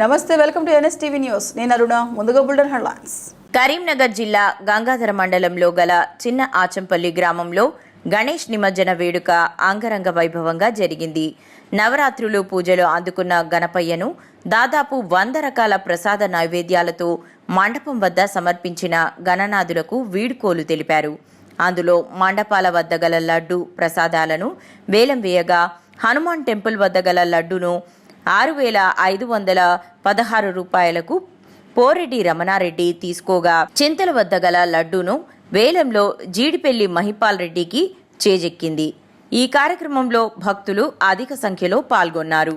నమస్తే welcome to NSTV news. నేను అరుణ ముందుగా బుల్డన్ హెడ్లైన్స్. కరీంనగర్ జిల్లా గంగాధర మండలంలో గల చిన్న ఆచంపల్లి గ్రామంలో గణేష్ నిమజ్జన వేడుక అంగరంగ వైభవంగా జరిగింది. నవరాత్రులు పూజలు అందుకున్న గణపయ్యను దాదాపు వంద రకాల ప్రసాద నైవేద్యాలతో మండపం వద్ద సమర్పించిన గణనాథులకు వీడ్కోలు తెలిపారు. అందులో మండపాల వద్ద గల లడ్డు ప్రసాదాలను వేలం వేయగా హనుమాన్ టెంపుల్ వద్ద గల లడ్డును ఆరు వేల ఐదు వందల పదహారు రూపాయలకు పోరెడ్డి రమణారెడ్డి తీసుకోగా. చింతల వద్ద గల లడ్డూను వేలంలో జీడిపెల్లి మహిపాల్ రెడ్డికి చేజెక్కింది. ఈ కార్యక్రమంలో భక్తులు అధిక సంఖ్యలో పాల్గొన్నారు.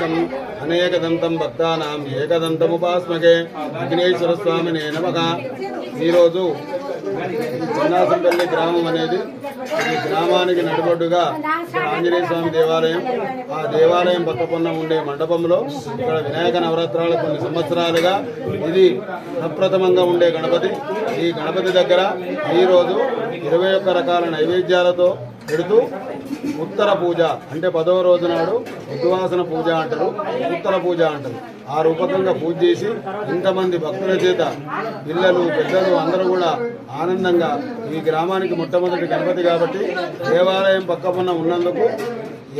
కర్మిషం అనేకదంతం భక్తానాం ఏకదంతముపాస్మకే విఘ్నేశ్వర స్వామినే నమక ఈరోజు చిన్నాసంపల్లి గ్రామం అనేది ఈ గ్రామానికి నడుబొడ్డుగా శ్రీ ఆంజనేయ స్వామి దేవాలయం ఆ దేవాలయం పక్కపొన్న ఉండే మండపంలో ఇక్కడ వినాయక నవరాత్రాలు కొన్ని సంవత్సరాలుగా ఇది ప్రప్రథమంగా ఉండే గణపతి. ఈ గణపతి దగ్గర ఈరోజు ఇరవై ఒక్క రకాల నైవేద్యాలతో పెడుతూ ఉత్తర పూజ అంటే పదవ రోజు నాడు ఉద్వాసన పూజ అంటారు ఉత్తర పూజ అంటారు. ఆ రూపకంగా పూజ చేసి ఇంతమంది భక్తుల చేత పిల్లలు పెద్దలు అందరూ కూడా ఆనందంగా ఈ గ్రామానికి మొట్టమొదటి గణపతి కాబట్టి దేవాలయం పక్కపన్న ఉన్నందుకు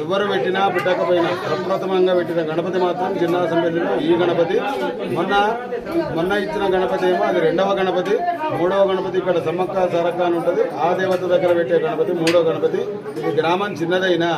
ఎవరు పెట్టినా పెట్టకపోయినా ప్రప్రథమంగా పెట్టిన గణపతి మాత్రం జిల్లా అసెంబ్లీలో ఈ గణపతి. మొన్న మొన్న ఇచ్చిన గణపతి ఏమో అది రెండవ గణపతి మూడవ గణపతి ఇక్కడ సమ్మక్క సరక్క అని ఉంటుంది. ఆ దేవత దగ్గర పెట్టే గణపతి మూడవ గణపతి. ఇది గ్రామం చిన్నదైనా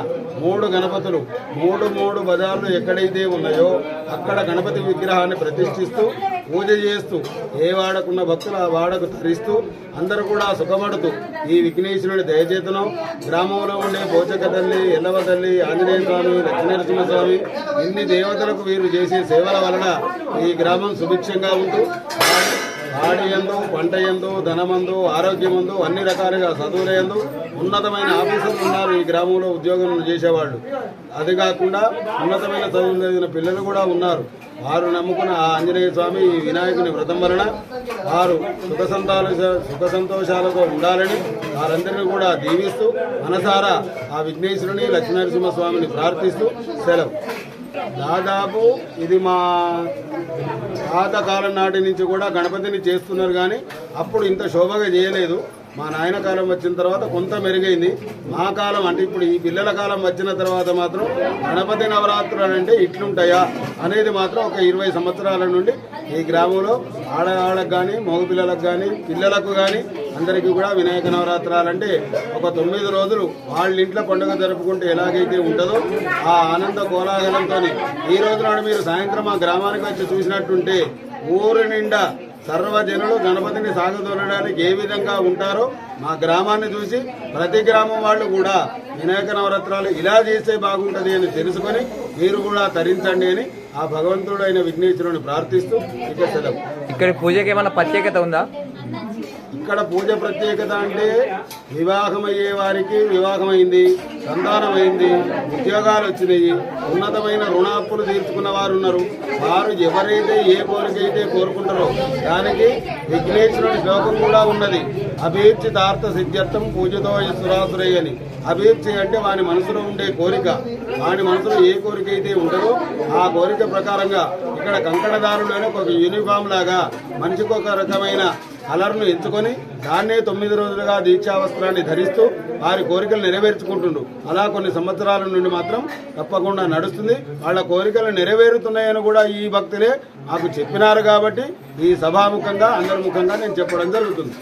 మూడు గణపతులు మూడు మూడు బజార్లు ఎక్కడైతే ఉన్నాయో అక్కడ గణపతి విగ్రహాన్ని ప్రతిష్ఠిస్తూ పూజ చేస్తూ ఏ వాడకున్న భక్తులు ఆ వాడకు తరిస్తూ అందరూ కూడా సుఖపడుతూ ఈ విఘ్నేశ్వరుడి దయచేతనం గ్రామంలో ఉండే పోచక తల్లి ఎల్లవ తల్లి ఆంజనేయ స్వామి లక్ష్మీనరసింహ స్వామి ఇన్ని దేవతలకు వీరు చేసే సేవల వలన ఈ గ్రామం సుభిక్షంగా ఉంటూ పాడి ఎందు పంట ఎందు ధనమందు ఆరోగ్యమందు అన్ని రకాలుగా చదువుల ఎందు ఉన్నతమైన ఆఫీసర్లు ఉన్నారు ఈ గ్రామంలో ఉద్యోగం చేసేవాళ్ళు. అది కాకుండా ఉన్నతమైన చదువులు చదివిన పిల్లలు కూడా ఉన్నారు. వారు నమ్ముకున్న ఆ ఆంజనేయ స్వామి ఈ వినాయకుని వ్రతం వలన వారు సుఖ సంతాలు సుఖ సంతోషాలతో ఉండాలని వారందరినీ కూడా దీవిస్తూ మనసారా ఆ విఘ్నేశ్వరుని లక్ష్మీనరసింహ స్వామిని ప్రార్థిస్తూ సెలవు. దాదాపు ఇది మా పాతకాలం నాటి నుంచి కూడా గణపతిని చేస్తున్నారు కానీ అప్పుడు ఇంత శోభగా చేయలేదు. మా నాయన కాలం వచ్చిన తర్వాత కొంత మెరుగైంది. మా కాలం అంటే ఇప్పుడు ఈ పిల్లల కాలం వచ్చిన తర్వాత మాత్రం గణపతి నవరాత్రులు అంటే ఇట్లుంటాయా అనేది మాత్రం ఒక ఇరవై సంవత్సరాల నుండి ఈ గ్రామంలో ఆడవాళ్ళకు కానీ మగ పిల్లలకు కానీ పిల్లలకు కానీ అందరికీ కూడా వినాయక నవరాత్రాలంటే ఒక తొమ్మిది రోజులు వాళ్ళ ఇంట్లో పండుగ జరుపుకుంటే ఎలాగైతే ఉంటుందో ఆ ఆనంద కోలాహలంతో ఈ రోజు నాడు మీరు సాయంత్రం ఆ గ్రామానికి వచ్చి చూసినట్టుంటే ఊరు నిండా సర్వజనులు గణపతిని సాగుతుండడానికి ఏ విధంగా ఉంటారో మా గ్రామాన్ని చూసి ప్రతి గ్రామం వాళ్ళు కూడా వినాయక నవరాత్రాలు ఇలా చేస్తే బాగుంటుంది అని తెలుసుకొని మీరు కూడా తరించండి అని ఆ భగవంతుడైన విఘ్నేశ్వరుని ప్రార్థిస్తూ ఇక సెలవు. ఇక్కడ పూజకి ఏమైనా ప్రత్యేకత ఉందా? ఇక్కడ పూజ ప్రత్యేకత అంటే వివాహమయ్యే వారికి వివాహమైంది సంతానమైంది ఉద్యోగాలు వచ్చినాయి ఉన్నతమైన రుణాప్పులు తీర్చుకున్న వారు ఉన్నారు. వారు ఎవరైతే ఏ కోరికైతే కోరుకుంటారో దానికి విఘ్నేశ్వరుని శ్లోకం కూడా ఉన్నది. అభీర్చి తార్థ సిద్ధ్యర్థం పూజతో సురాసురై అని. అభీర్చి అంటే వాని మనసులో ఉండే కోరిక. వాని మనసులో ఏ కోరిక అయితే ఉంటుందో ఆ కోరిక ప్రకారంగా ఇక్కడ కంకణదారులోనే ఒక యూనిఫామ్ లాగా మనిషికి ఒక రకమైన కలర్ను ఎంచుకొని దాన్నే తొమ్మిది రోజులుగా దీక్షావస్త్రాన్ని ధరిస్తూ వారి కోరికలు నెరవేర్చుకుంటుండు. అలా కొన్ని సంవత్సరాల నుండి మాత్రం తప్పకుండా నడుస్తుంది. వాళ్ళ కోరికలు నెరవేరుతున్నాయని కూడా ఈ భక్తులే మాకు చెప్పినారు కాబట్టి ఈ సభాముఖంగా అందరి ముఖంగా నేను చెప్పడం జరుగుతుంది.